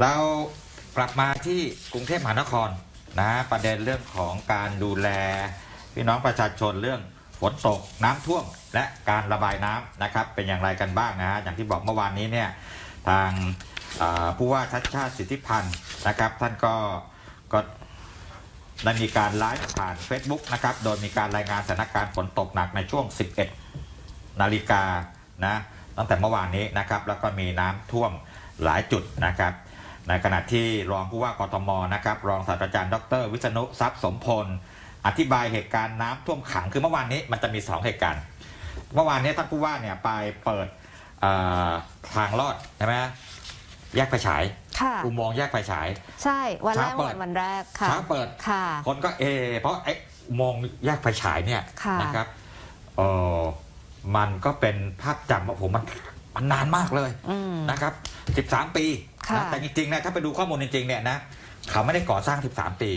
เรากลับมาที่กรุงเทพมหานครนะประเด็นเรื่องของการดูแล พี่น้องประชาชนเรื่องฝนตกน้ำท่วมและการระบายน้ำนะครับ เป็นอย่างไรกันบ้างนะฮะอย่างที่บอกเมื่อวานนี้เนี่ยทางผู้ว่าชัดชาติสิทธิพันธ์นะครับ ท่านก็ก็ได้มีการไลฟ์ผ่าน Facebook นะครับ โดยมีการรายงานสถานการณ์ฝนตกหนักในช่วง 11 นาฬิกานะตั้งแต่เมื่อวานนี้นะครับ แล้วก็มีน้ำท่วมหลายจุดนะครับ ในขณะที่รองผู้ว่ากทมนะครับรองศาสตราจารย์ดร วิษณุทรัพย์สมพล อธิบายเหตุการณ์น้ำท่วมขังคือเมื่อวานนี้มันจะมี 2 เหตุการณ์ เมื่อวานนี้ท่านผู้ว่าเนี่ยไปเปิดเอ่อทางลอดใช่ไหมแยกไฟฉายค่ะอุโมงค์แยกไฟฉาย ใช่วันแรกเช้าเปิดวันวันแรกค่ะเช้าเปิดค่ะคนก็เอ เพราะไอ้อุโมงค์แยกไฟฉายเนี่ยค่ะนะครับเออมันก็เป็นภาพจำว่าผมมันมันนานมากเลยอืมนะครับ 13 ปีค่ะ นะแต่จริงๆนะถ้าไปดูข้อมูลจริงๆเนี่ยนะเขาไม่ได้ก่อสร้าง 13 ปี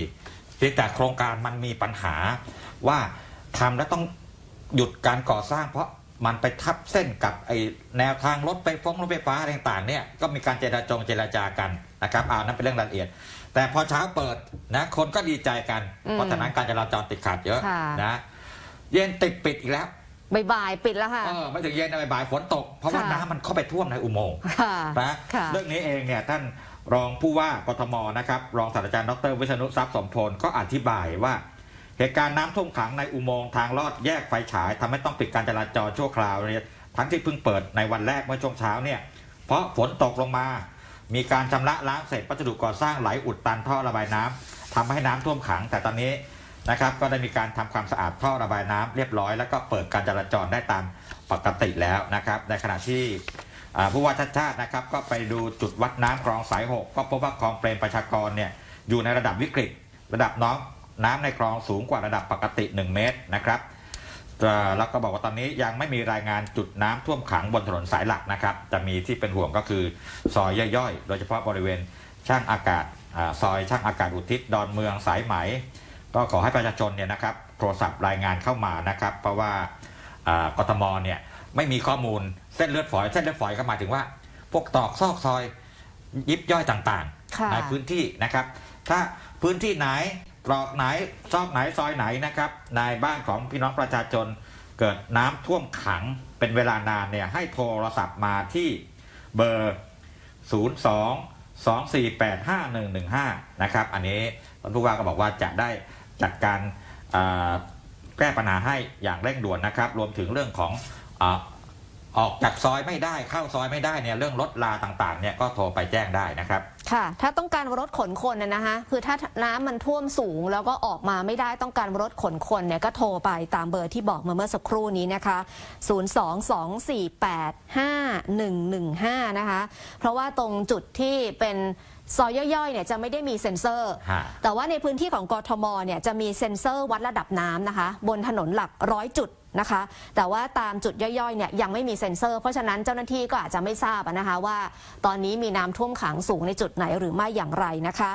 เพียงแต่โครงการมันมีปัญหาว่าทำแล้วต้องหยุดการก่อสร้างเพราะมันไปทับเส้นกับไอแนวทางรถไฟฟ้องรถไฟฟ้าอะไรต่างๆเนี่ยก็มีการเจรจงเจรจากันนะครับอ่านั่นเป็นเรื่องรายละเอียด แต่พอเช้าเปิดนะคนก็ดีใจกันอืมเพราะฉะนั้นการจราจรติดขัดเยอะค่ะนะเย็นติดปิดอีกแล้ว บ่ายๆปิดแล้วค่ะ เออไม่ถึงเย็นนะบ่ายๆฝนตก เพราะว่าค่ะ น้ำมันเข้าไปท่วมในอุโมงค์ ค่ะนะค่ะ เรื่องนี้เองเนี่ยท่านรองผู้ว่ากทมนะครับรองศาสตราจารย์ดรวิษณุทรัพย์สมพลก็อธิบายว่า เหตุการณ์น้ำท่วมขังในอุโมงค์ทางลอดแยกไฟฉายทำให้ต้องปิดการจราจรชั่วคราวเนี่ยทั้งที่เพิ่งเปิดในวันแรกเมื่อช่วงเช้าเนี่ยเพราะฝนตกลงมา มีการชำระล้างเศษวัสดุก่อสร้างไหลอุดตันท่อระบายน้ำทำให้น้ำท่วมขัง แต่ตอนนี้ นะครับ ก็ได้มีการทำความสะอาดท่อระบายน้ำเรียบร้อย แล้วก็เปิดการจราจรได้ตามปกติแล้วนะครับ ในขณะที่ผู้ว่าชัดชาตินะครับ ก็ไปดูจุดวัดน้ำคลองสาย 6 ก็พบว่าคลองเปรมประชากรเนี่ยอยู่ในระดับวิกฤต ระดับน้ำน้ำในคลองสูงกว่าระดับปกติ 1 เมตรนะครับแล้วก็บอกว่าตอนนี้ยังไม่มีรายงานจุดน้ำท่วมขังบนถนนสายหลักนะครับ จะมีที่เป็นห่วงก็คือซอยย่อยๆ โดยเฉพาะบริเวณช่างอากาศอซอยช่างอากาศอุทิศดอนเมืองสายไหม ก็ขอให้ประชาชนเนี่ยนะครับโทรศัพท์รายงานเข้ามานะครับ เพราะว่าอ่ากทมเนี่ยไม่มีข้อมูลเส้นเลือดฝอยเส้นเลือดฝอยก็หมายถึงว่า พวกตอกซอกซอยยิบย่อยต่างค่ะๆในพื้นที่นะครับ ถ้าพื้นที่ไหนตรอกไหนซอกไหนซอยไหนนะครับ ในบ้านของพี่น้องประชาชนเกิดน้ำท่วมขังเป็นเวลานานเนี่ยให้โทรศัพท์มาที่เบอร์ 02 248 5115 นะครับ อันนี้ท่านผู้ว่าก็บอกว่าจะได้ จัดการแก้ปัญหาให้อย่างเร่งด่วนนะครับ รวมถึงเรื่องของ อาออกจากซอยไม่ได้เข้าซอยไม่ได้เนี่ยเรื่องรถลาต่างๆเนี่ยก็โทรไปแจ้งได้นะครับ ค่ะ ถ้าต้องการรถขนคนนะนะคะคือถ้าน้ำมันท่วมสูง แล้วก็ออกมาไม่ได้ต้องการรถขนคนเนี่ยก็โทรไปตามเบอร์ที่บอกมาเมื่อสักครู่นี้นะคะ 022485115 นะคะ เพราะว่าตรงจุดที่เป็นซอยย่อยๆเนี่ยจะไม่ได้มีเซ็นเซอร์ฮะแต่ว่าในพื้นที่ของกทมเนี่ยจะมีเซ็นเซอร์วัดระดับน้ำนะคะ บนถนนหลักร้อยจุด นะคะ แต่ว่าตามจุดย่อยๆเนี่ยยังไม่มีเซ็นเซอร์เพราะฉะนั้นเจ้าหน้าที่ก็อาจจะไม่ทราบนะคะว่า ตอนนี้มีน้ำท่วมขังสูงในจุดไหนหรือไม่อย่างไรนะคะ